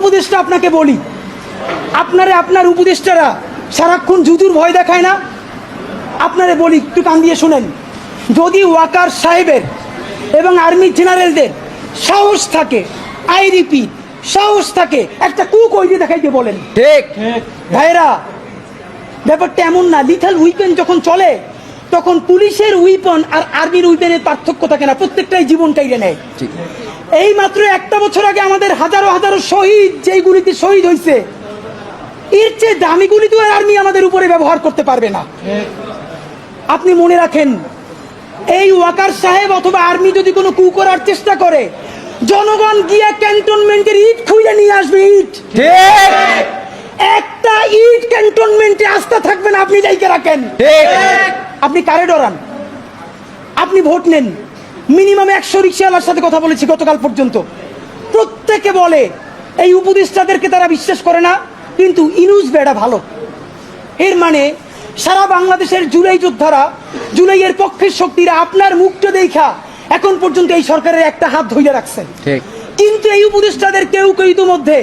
উপদেষ্টা আপনাকে বলি। আপনারে আপনার উপদেষ্টারা সারাক্ষণ জুজুর ভয় দেখায় না। আপনারে বলি একটু কান দিয়ে শুনেন। যদি ওয়াকার সাহেবের এবং আর্মি জেনারেলদের সাহস থাকে আই রিপিট সাহস থাকে একটা কুক ওই দিয়ে দেখাইতে বলেন। ঠিক। ভাইরা ব্যাপারটা এমন না লিথাল উইপেন যখন চলে তখন পুলিশের উইপন আর আর্মির উইপেনের পার্থক্য থাকে না প্রত্যেকটাই জীবন কাইরে নেয়। ঠিক। এই মাত্র একটা বছর আগে আমাদের হাজারো হাজারো শহীদ যেই গুলিতে শহীদ হয়েছে এর চেয়ে দামি গুলি তো আর আর্মি আমাদের উপরে ব্যবহার করতে পারবে না। আপনি মনে রাখেন এই ওয়াকার সাহেব অথবা আর্মি যদি কোনো কু করার চেষ্টা করে জনগণ গিয়া ক্যান্টনমেন্টের ইট খুঁজে নিয়ে আসবে ইট। ঠিক। একটা ইট ক্যান্টনমেন্টে আস্থা থাকবে না আপনি যাইকে রাখেন। ঠিক। আপনি কারে ডরান? আপনি ভোট নেন। মিনিমাম একশো রিক্সাওয়ালার সাথে কথা বলেছি গতকাল পর্যন্ত। প্রত্যেকে বলে এই উপদেষ্টাদেরকে তারা বিশ্বাস করে না কিন্তু ইনুস বেড়া ভালো। এর মানে সারা বাংলাদেশের জুলাই যোদ্ধারা জুলাইয়ের পক্ষের শক্তিরা আপনার মুখটা দেখা এখন পর্যন্ত এই সরকারের একটা হাত ধইরে রাখছেন। কিন্তু এই উপদেষ্টাদের কেউ কেউ ইতিমধ্যে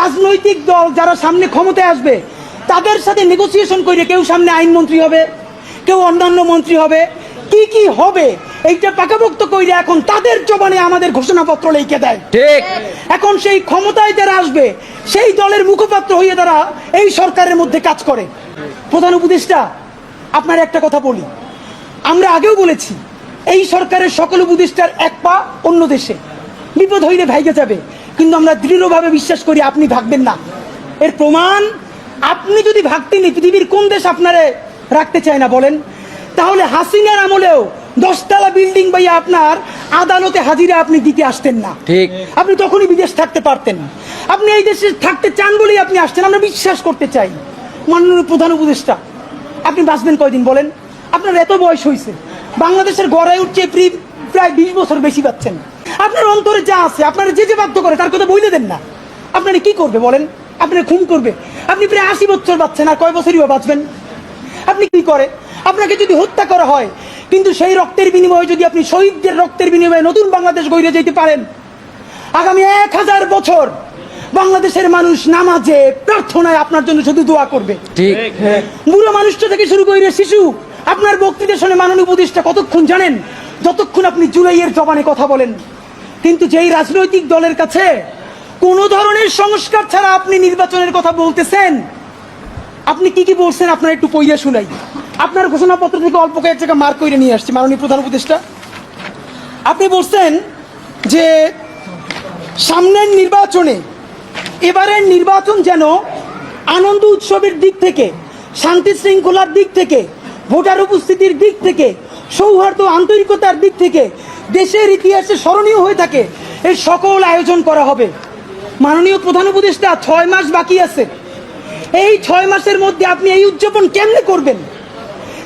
রাজনৈতিক দল যারা সামনে ক্ষমতায় আসবে তাদের সাথে নেগোসিয়েশন করে কেউ সামনে আইনমন্ত্রী হবে কেউ অন্যান্য মন্ত্রী হবে কি কি হবে এইটা পাকাপোক্ত কইরে এখন তাদের জবানে আমাদের ঘোষণাপত্র লিখে দেয়। ঠিক। এখন সেই ক্ষমতায় যারা আসবে সেই দলের মুখপাত্র হয়ে তারা এই সরকারের মধ্যে কাজ করে। প্রধান উপদেষ্টা আপনার একটা কথা বলি। আমরা আগেও বলেছি এই সরকারের সকল উপদেষ্টার এক পা অন্য দেশে। বিপদ হইলে ভাইগে যাবে কিন্তু আমরা দৃঢ়ভাবে বিশ্বাস করি আপনি ভাগবেন না। এর প্রমাণ আপনি যদি ভাগতেন পৃথিবীর কোন দেশ আপনারে রাখতে চায় না বলেন তাহলে হাসিনার আমলেও দশতলা বিল্ডিং বাইয়া আপনার আদালতে হাজিরা আপনি দিতে আসতেন না। ঠিক। আপনি তখনই বিদেশ থাকতে পারতেন। আপনি এই দেশে থাকতে চান বলেই আপনি আসছেন আমরা বিশ্বাস করতে চাই। মাননীয় প্রধান উপদেষ্টা আপনি বাঁচবেন কয়দিন বলেন? আপনার এত বয়স হয়েছে বাংলাদেশের গড়ায় উঠছে প্রি- প্রায় বিশ বছর বেশি পাচ্ছেন। আপনার অন্তরে যা আছে আপনারা যে যে বাধ্য করে তার কথা বইলে দেন না। আপনারা কি করবে বলেন? আপনার খুন করবে। আপনি প্রায় আশি বছর বাঁচছেন আর কয় বছরই বা বাঁচবেন? আপনি কি করে? আপনাকে যদি হত্যা করা হয় কিন্তু সেই রক্তের বিনিময়ে যদি আপনি শহীদদের রক্তের বিনিময়ে নতুন বাংলাদেশ গড়ে যেতে পারেন আগামী এক হাজার বছর বাংলাদেশের মানুষ নামাজে প্রার্থনায় আপনার জন্য শুধু দোয়া করবে। ঠিক। বুড়ো মানুষটা থেকে শুরু করে শিশু আপনার বক্তৃতা শুনে মাননীয় উপদেষ্টা কতক্ষণ জানেন? যতক্ষণ আপনি জুলাইয়ের জবানে কথা বলেন। কিন্তু যেই রাজনৈতিক দলের কাছে কোনো ধরনের সংস্কার ছাড়া আপনি নির্বাচনের কথা বলতেছেন আপনি কি কি বলছেন আপনার একটু পইয়া শুনাই। আপনার ঘোষণাপত্র থেকে অল্প কয়েক জায়গা মার্ক করে নিয়ে আসছি, মাননীয় প্রধান উপদেষ্টা। আপনি বলছেন যে সামনের নির্বাচনে এবারের নির্বাচন যেন আনন্দ উৎসবের দিক থেকে, শান্তি শৃঙ্খলার দিক থেকে, ভোটার উপস্থিতির দিক থেকে, সৌহার্দ্য আন্তরিকতার দিক থেকে, দেশের ইতিহাসে স্মরণীয় হয়ে থাকে এর সকল আয়োজন করা হবে। মাননীয় প্রধান উপদেষ্টা, ছয় মাস বাকি আছে। এই ছয় মাসের মধ্যে আপনি এই উদযাপন কেমনে করবেন?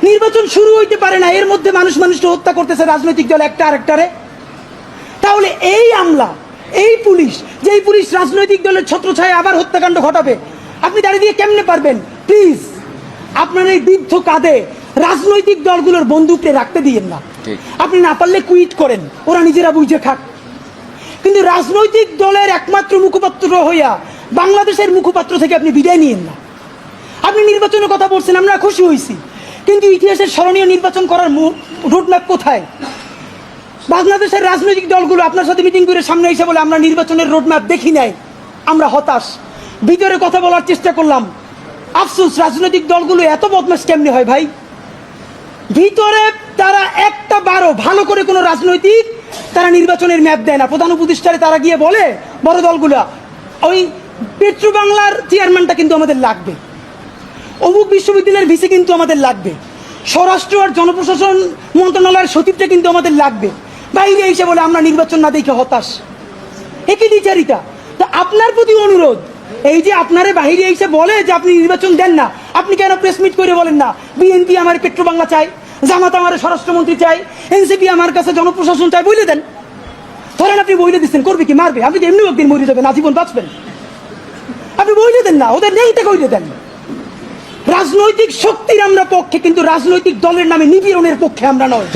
নির্বাচন শুরু হইতে পারে না এর মধ্যে মানুষ মানুষকে হত্যা করতেছে রাজনৈতিক দল একটা আরেকটারে। তাহলে এই আমলা এই পুলিশ যেই পুলিশ রাজনৈতিক দলের ছত্রছায়া আবার হত্যাকাণ্ড ঘটাবে আপনি দাঁড়িয়ে দিয়ে কেমনে পারবেন? প্লিজ আপনার এই বৃদ্ধ কাঁধে রাজনৈতিক দলগুলোর বন্দুককে রাখতে দিয়েন না। আপনি না পারলে কুইট করেন ওরা নিজেরা বুঝে খাক। কিন্তু রাজনৈতিক দলের একমাত্র মুখপাত্র হইয়া বাংলাদেশের মুখপাত্র থেকে আপনি বিদায় নিয়েন না। আপনি নির্বাচনের কথা বলছেন আমরা খুশি হয়েছি কিন্তু ইতিহাসের স্মরণীয় নির্বাচন করার রোডম্যাপ কোথায়? বাংলাদেশের রাজনৈতিক দলগুলো আপনার সাথে মিটিং করে সামনে এসে বলে, আমরা নির্বাচনের রোডম্যাপ দেখি নাই, আমরা হতাশ। ভিতরে কথা বলার চেষ্টা করলাম। আফসোস, রাজনৈতিক দলগুলো এত বদমাস কেমনে হয় ভাই? ভিতরে তারা একটা বারো ভালো করে কোনো রাজনৈতিক তারা নির্বাচনের ম্যাপ দেয় না। প্রধান উপদেষ্টারে তারা গিয়ে বলে, বড় দলগুলো, ওই পেট্রো বাংলার চেয়ারম্যানটা কিন্তু আমাদের লাগবে। অমুক বিশ্ববিদ্যালয়ের ভিসি কিন্তু আমাদের লাগবে। স্বরাষ্ট্র আর জনপ্রশাসন মন্ত্রণালয়ের সচিবটা কিন্তু আমাদের লাগবে। বাইরে এসে বলে, আমরা নির্বাচন না দেখে হতাশ। একই দ্বিচারিতা তো আপনার প্রতি অনুরোধ, এই যে আপনারে বাহিরে এসে বলে যে আপনি নির্বাচন দেন না, আপনি কেন প্রেস মিট করে বলেন না? বিএনপি আমার পেট্রো বাংলা চাই জামাত আমার স্বরাষ্ট্রমন্ত্রী চাই এনসিপি আমার কাছে জনপ্রশাসন চাই বলে দেন। ধরেন আপনি বইলে দিচ্ছেন করবে কি, মারবে? আপনি তো এমনি একদিন মরে যাবেন, আজীবন বাঁচবেন। আপনি বইলে দেন না, ওদের নেইতে কইলে দেন। রাজনৈতিক শক্তির আমরা পক্ষে কিন্তু রাজনৈতিক দলের নামে নিপীড়নের পক্ষে আমরা নয়।